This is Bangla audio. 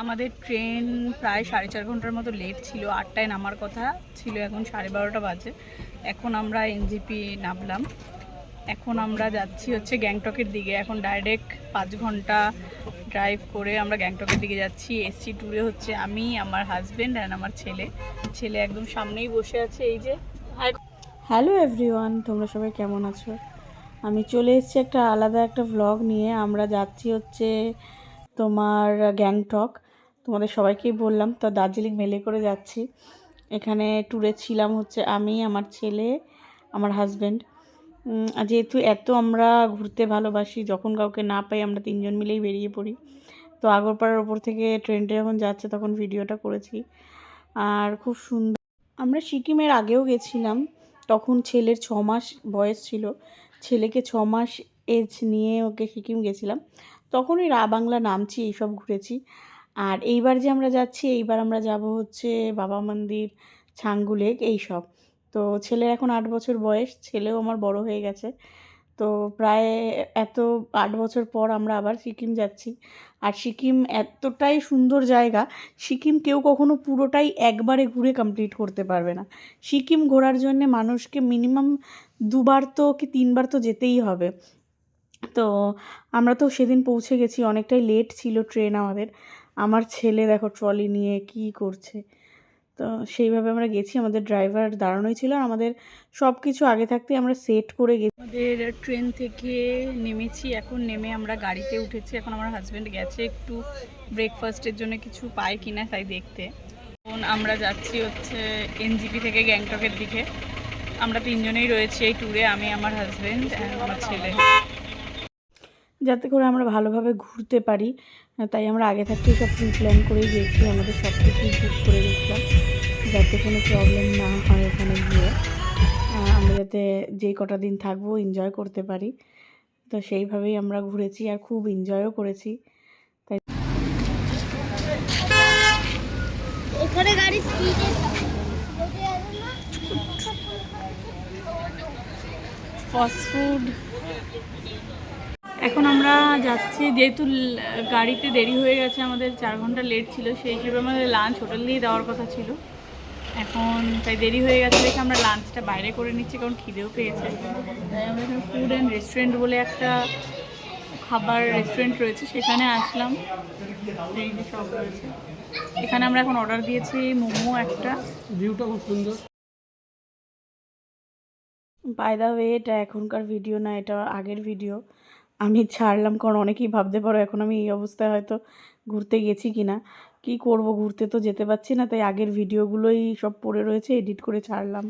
আমাদের ট্রেন প্রায় সাড়ে চার ঘণ্টার মতো লেট ছিল, আটটায় নামার কথা ছিল, এখন সাড়ে বারোটা বাজে। এখন আমরা এনজিপি নামলাম। এখন আমরা যাচ্ছি হচ্ছে গ্যাংটকের দিকে। এখন ডাইরেক্ট পাঁচ ঘণ্টা ড্রাইভ করে আমরা গ্যাংটকের দিকে যাচ্ছি। এসি ট্যুরে হচ্ছে আমি, আমার হাজব্যান্ড অ্যান্ড আমার ছেলে। ছেলে একদম সামনেই বসে আছে, এই যে হ্যালো এভরিওয়ান তোমরা সবাই কেমন আছো? আমি চলে এসেছি একটা আলাদা একটা ভ্লগ নিয়ে। আমরা যাচ্ছি হচ্ছে তোমার গ্যাংটক। তোমাদের সবাইকেই বললাম, তো দার্জিলিং মেলে করে যাচ্ছি। এখানে ট্যুরে ছিলাম হচ্ছে আমি, আমার ছেলে, আমার হাজব্যান্ড যেহেতু এত আমরা ঘুরতে ভালোবাসি, যখন কাউকে না পাই আমরা তিনজন মিলেই বেরিয়ে পড়ি। তো আগরপাড়ার ওপর থেকে ট্রেনটা যখন যাচ্ছে তখন ভিডিওটা করেছি। আর খুব সুন্দর, আমরা সিকিমের আগেও গেছিলাম, তখন ছেলের ছ মাস বয়স ছিল। ছেলেকে ছ মাস এজ নিয়ে ওকে সিকিম গেছিলাম। তখনই রা বাংলা নামছি, এইসব ঘুরেছি। আর এইবার যে আমরা যাচ্ছি, এইবার আমরা যাব হচ্ছে বাবা মন্দির, ছাঙ্গু লেক এইসব তো ছেলের এখন আট বছর বয়স, ছেলেও আমার বড় হয়ে গেছে। তো প্রায় এত আট বছর পর আমরা আবার সিকিম যাচ্ছি। আর সিকিম এতটাই সুন্দর জায়গা, সিকিম কেউ কখনো পুরোটাই একবারে ঘুরে কমপ্লিট করতে পারবে না। সিকিম ঘোরার জন্যে মানুষকে মিনিমাম দুবার তো কি তিনবার তো যেতেই হবে। তো আমরা তো সেদিন পৌঁছে গেছি, অনেকটাই লেট ছিল ট্রেন আমাদের। আমার ছেলে দেখো ট্রলি নিয়ে কি করছে। তো সেইভাবে আমরা গেছি, আমাদের ড্রাইভার দাঁড়ানোই ছিল। আর আমাদের সব কিছু আগে থাকতেই আমরা সেট করে গেছি। আমাদের ট্রেন থেকে নেমেছি, এখন নেমে আমরা গাড়িতে উঠেছি। এখন আমার হাজব্যান্ড গেছে একটু ব্রেকফাস্টের জন্য কিছু পায় কিনা তাই দেখতে। এখন আমরা যাচ্ছি হচ্ছে এনজিপি থেকে গ্যাংটকের দিকে। আমরা তিনজনেই রয়েছি এই ট্যুরে আমি, আমার হাজব্যান্ড আমার ছেলে। যাতে করে আমরা ভালোভাবে ঘুরতে পারি। তাই আমরা আগে থাকতেই সব প্রি প্ল্যান করেই গেছি আমাদের সব কিছুই বুক করে গেছিলাম যাতে কোনো প্রবলেম না হয় ওখানে গিয়ে। আমরা যাতে যেই কটা দিন থাকব এনজয় করতে পারি। তো সেইভাবেই আমরা ঘুরেছি আর খুব এনজয়ও করেছি। তাই গাড়ি স্পিডে ফাস্টফুড এখন আমরা যাচ্ছি যেহেতু গাড়িতে দেরি হয়ে গেছে আমাদের চার ঘণ্টা লেট ছিল সেই হিসেবে আমাদের লাঞ্চ হোটেল দিয়ে দেওয়ার কথা ছিল। এখন তাই দেরি হয়ে গেছে দেখে আমরা লাঞ্চটা বাইরে করে নিচ্ছি কারণ খিদেও পেয়েছে। তাই আমরা এখানে ফুড অ্যান্ড রেস্টুরেন্ট বলে একটা খাবার রেস্টুরেন্ট রয়েছে সেখানে আসলাম। এই যে সব রয়েছে। এখানে আমরা এখন অর্ডার দিয়েছি মোমো একটা। ভিউটা খুব সুন্দর। বাই দা ওয়ে এটা এখনকার ভিডিও না এটা আগের ভিডিও আমি ছাড়লাম, কারণ অনেকেই ভাবতে পারো এখন আমি এই অবস্থায় হয়তো ঘুরতে গেছি কি না কী করব, ঘুরতে তো যেতে পারছি না, তাই আগের ভিডিওগুলোই সব পড়ে রয়েছে, এডিট করে ছাড়লাম।